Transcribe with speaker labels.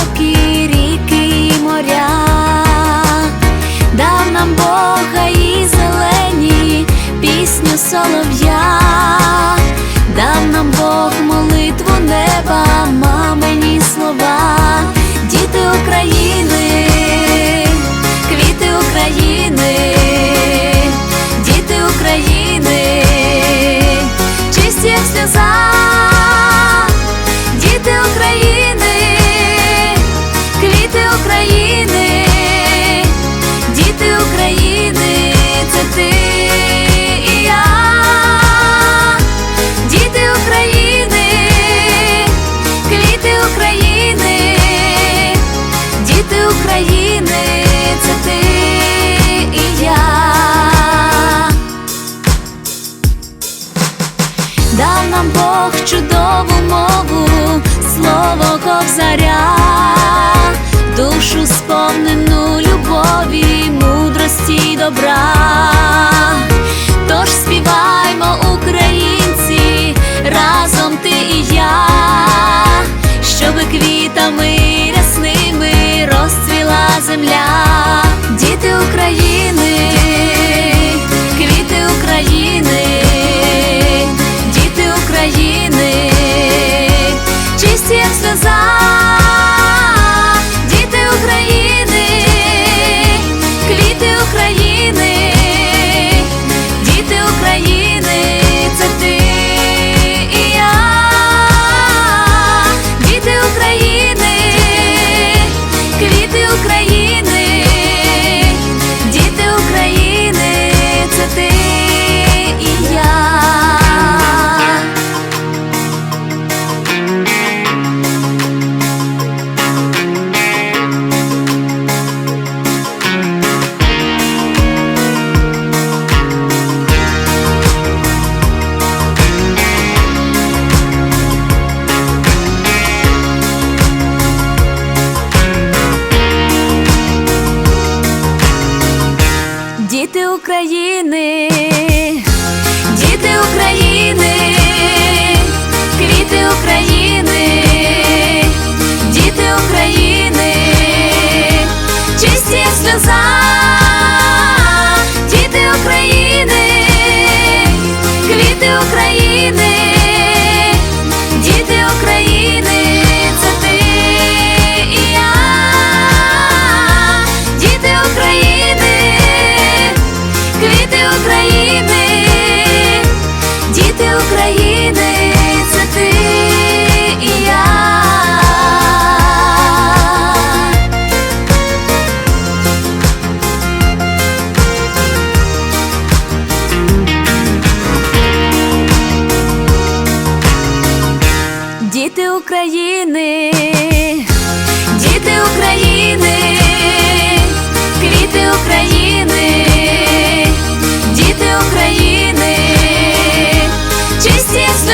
Speaker 1: Потоки, ріки і моря, дав нам Бога і зелені пісню солов'я, дав нам Бог молитву неба, мамині слова, діти України. dobra. діти України.